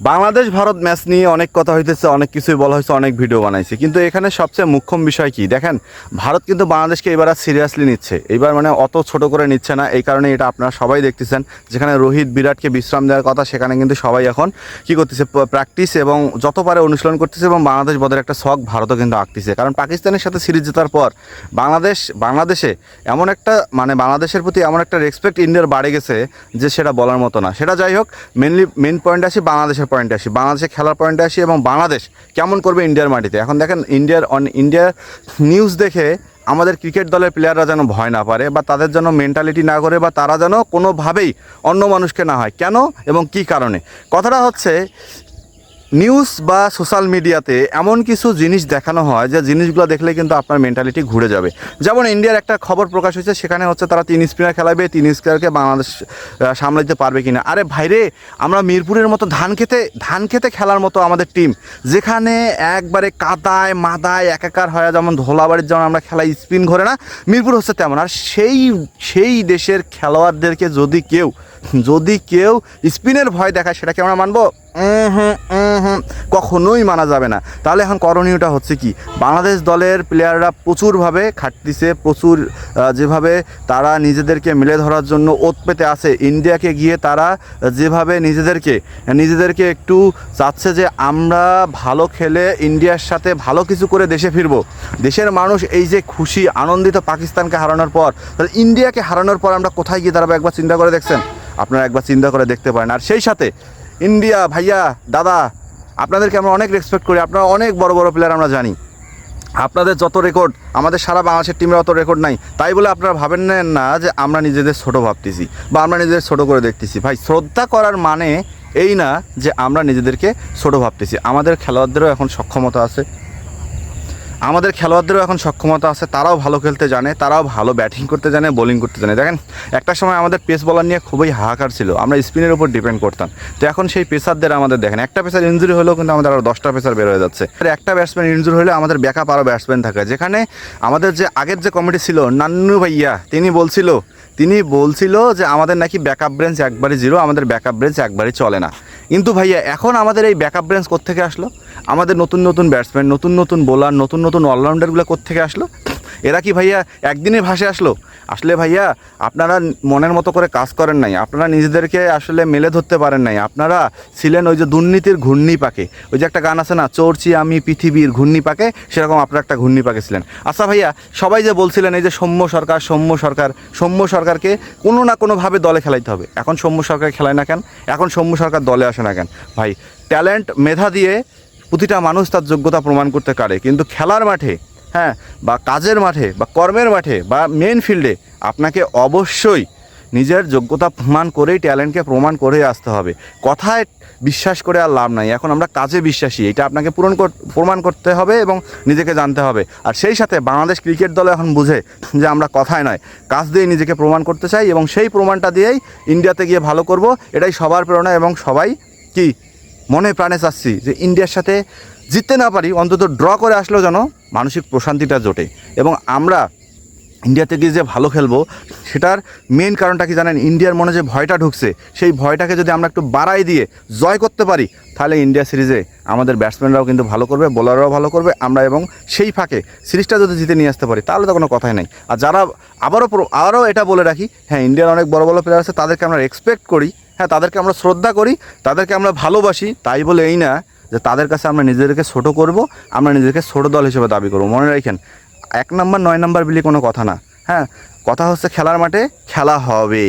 Bangladesh, Bharat match নিয়ে অনেক কথা হইতেছে, অনেক কিছুই বলা হয়েছে অনেক ভিডিও বানাইছে। কিন্তু এখানে সবচেয়ে মুখ্যম বিষয় কি? দেখেন, ভারত কিন্তু বাংলাদেশকে এবার আর সিরিয়াসলি নিচ্ছে। এবার মানে অত ছোট করে নিচ্ছে না, এই কারণে এটা আপনারা সবাই দেখতেছেন। যেখানে রোহিত, বিরাটকে বিশ্রাম দেওয়ার কথা, সেখানে কিন্তু সবাই এখন কি করতেছে প্র্যাকটিস এবং যত পারে অনুশীলন করতেছে এবং বাংলাদেশ বদের একটা শখ ভারতও কিন্তু আঁকতেছে। কারণ পাকিস্তানের সাথে সিরিজ জেতার পর বাংলাদেশ, বাংলাদেশে এমন একটা মানে বাংলাদেশের প্রতি এমন একটা রেসপেক্ট ইন্ডিয়ার বাড়ে গেছে যে সেটা বলার মতো না। সেটা যাই হোক মেনলি মেন পয়েন্ট আছে বাংলাদেশের পয়েন্টে আসি, বাংলাদেশে খেলার পয়েন্টে আসি এবং বাংলাদেশ কেমন করবে ইন্ডিয়ার মাটিতে। এখন দেখেন ইন্ডিয়ার অন ইন্ডিয়ার নিউজ দেখে আমাদের ক্রিকেট দলের প্লেয়াররা যেন ভয় না পারে বা তাদের যেন মেন্টালিটি না করে বা তারা যেন কোনোভাবেই অন্য মানুষকে না হয়। কেন এবং কি কারণে? কথাটা হচ্ছে নিউজ বা সোশ্যাল মিডিয়াতে এমন কিছু জিনিস দেখানো হয় যে জিনিসগুলো দেখলে কিন্তু আপনার মেন্টালিটি ঘুরে যাবে। যেমন ইন্ডিয়ার একটা খবর প্রকাশ হয়েছে, সেখানে হচ্ছে তারা তিন স্পিনার খেলাবে, তিন স্পিনারকে বাংলাদেশ সামলাতে পারবে কিনা। আরে ভাইরে আমরা মিরপুরের মতো ধান খেতে ধান খেতে খেলার মতো আমাদের টিম যেখানে একবারে কাদায়, মাদায়, একাকার হয় যেমন ধোলাবাড়ির যেমন আমরা খেলা স্পিন ঘরে না, মিরপুর হচ্ছে তেমন। আর সেই সেই দেশের খেলোয়াড়দেরকে যদি কেউ যদি কেউ স্পিনের ভয় দেখায়, সেটাকে আমরা মানবো? কখনোই মানা যাবে না। তাহলে এখন করণীয়টা হচ্ছে কি? বাংলাদেশ দলের প্লেয়াররা প্রচুরভাবে খাটতিছে, প্রচুর যেভাবে তারা নিজেদেরকে মেলে ধরার জন্য ওত পেতে আছে, ইন্ডিয়াকে গিয়ে তারা যেভাবে নিজেদেরকে নিজেদেরকে একটু চাচ্ছে যে আমরা ভালো খেলে ইন্ডিয়ার সাথে ভালো কিছু করে দেশে ফিরবো। দেশের মানুষ এই যে খুশি, আনন্দিত পাকিস্তানকে হারানোর পর, তাহলে ইন্ডিয়াকে হারানোর পর আমরা কোথায় গিয়ে দাঁড়াবো? একবার চিন্তা করে দেখছেন? আপনারা একবার চিন্তা করে দেখতে পারেন। আর সেই সাথে ইন্ডিয়া ভাইয়া, দাদা, আপনাদেরকে আমরা অনেক রেসপেক্ট করি, আপনারা অনেক বড় বড় প্লেয়ার আমরা জানি। আপনাদের যত রেকর্ড আমাদের সারা বাংলাদেশের টিমের অত রেকর্ড নাই। তাই বলে আপনারা ভাবেন নেন না যে আমরা নিজেদের ছোট ভাবতেছি বা আমরা নিজেদের ছোট করে দেখতেছি। ভাই, শ্রদ্ধা করার মানে এই না যে আমরা নিজেদেরকে ছোট ভাবতেছি। আমাদের খেলোয়াড়দেরও এখন সক্ষমতা আছে। আমাদের খেলোয়াড়দেরও এখন সক্ষমতা আছে, তারাও ভালো খেলতে জানে, তারাও ভালো ব্যাটিং করতে জানে, বোলিং করতে জানে। দেখেন, একটা সময় আমাদের পেস বলার নিয়ে খুবই হাহাকার ছিল, আমরা স্পিনের উপর ডিপেন্ড করতাম। তো এখন সেই পেসারদের আমাদের দেখেন, একটা পেসার ইঞ্জুরি হলেও কিন্তু আমাদের আরও দশটা পেসার বের হয়ে যাচ্ছে। আর একটা ব্যাটসম্যান ইঞ্জুরি হলে আমাদের ব্যাকআপ আরও ব্যাটসম্যান থাকে। যেখানে আমাদের যে আগের যে কমিটি ছিল, নান্নু ভাইয়া, তিনি বলছিল তিনি বলছিল যে আমাদের নাকি ব্যাকআপ ব্রেঞ্চ একবারই জিরো আমাদের ব্যাকআপ ব্রেঞ্চ একবারই চলে না। কিন্তু ভাইয়া, এখন আমাদের এই ব্যাকআপ ব্রেঞ্চ কোত্থেকে আসলো? আমাদের নতুন নতুন ব্যাটসম্যান নতুন নতুন বোলার নতুন নতুন অলরাউন্ডারগুলো কোত্থেকে আসলো? এরা কি ভাইয়া একদিনে ভাসে আসলো? আসলে ভাইয়া, আপনারা মনের মতো করে কাজ করেন নাই। আপনারা নিজেদেরকে আসলে মেলে ধরতে পারেন নাই। আপনারা ছিলেন ওই যে দুর্নীতির ঘূর্ণি পাকে ওই যে একটা গান আছে না চোরছি আমি পৃথিবীর ঘূর্ণি পাকে সেরকম আপনারা একটা ঘূর্ণি পাকে ছিলেন। আচ্ছা ভাইয়া, সবাই যে বলছিলেন এই যে সৌম্য সরকার সৌম্য সরকার, সৌম্য সরকারকে কোনো না কোনোভাবে দলে খেলাইতে হবে। এখন সৌম্য সরকার খেলায় না কেন? এখন সৌম্য সরকার দলে আসে না কেন? ভাই, ট্যালেন্ট, মেধা দিয়ে প্রতিটা মানুষ তার যোগ্যতা প্রমাণ করতে পারে। কিন্তু খেলার মাঠে হ্যাঁ বা কাজের মাঠে, বা কর্মের মাঠে, বা মেন ফিল্ডে আপনাকে অবশ্যই নিজের যোগ্যতা প্রমাণ করেই ট্যালেন্টকে প্রমাণ করে আসতে হবে। কথায় বিশ্বাস করে আর লাভ নাই। এখন আমরা কাজে বিশ্বাসী। এটা আপনাকে পূরণ প্রমাণ করতে হবে এবং নিজেকে জানতে হবে। আর সেই সাথে বাংলাদেশ ক্রিকেট দল এখন বুঝে যে আমরা কথায় নয়। কাজ দিয়ে নিজেকে প্রমাণ করতে চাই এবং সেই প্রমাণটা দিয়েই ইন্ডিয়াতে গিয়ে ভালো করব। এটাই সবার প্রেরণা এবং সবাই কি মনে প্রাণে চাচ্ছি যে ইন্ডিয়ার সাথে জিততে না পারি, অন্তত ড্র করে আসলেও যেন মানসিক প্রশান্তিটা জোটে। এবং আমরা ইন্ডিয়াতে গিয়ে যে ভালো খেলব, সেটার মেন কারণটা কি জানেন? ইন্ডিয়ার মনে যে ভয়টা ঢুকছে, সেই ভয়টাকে যদি আমরা একটু বাড়াই দিয়ে জয় করতে পারি, তাহলে ইন্ডিয়া সিরিজে আমাদের ব্যাটসম্যানরাও কিন্তু ভালো করবে বোলাররাও ভালো করবে। আমরা এবং সেই ফাঁকে সিরিজটা যদি জিতে নিয়ে আসতে পারি, তাহলে তো কোনো কথাই নেই। আর যারা আবারও আবারও এটা বলে রাখি হ্যাঁ ইন্ডিয়ার অনেক বড় বড় প্লেয়ার আছে, তাদেরকে আমরা এক্সপেক্ট করি হ্যাঁ তাদেরকে আমরা শ্রদ্ধা করি, তাদেরকে আমরা ভালোবাসি, তাই বলে এই না যে তাদের কাছে আমরা নিজেদেরকে ছোট করব, আমরা নিজেদেরকে ছোট দল হিসেবে দাবি করব। মনে রাখেন, এক নম্বর, নয় নম্বর বিলি কোনো কথা না। হ্যাঁ কথা হচ্ছে খেলার মাঠে খেলা হবে।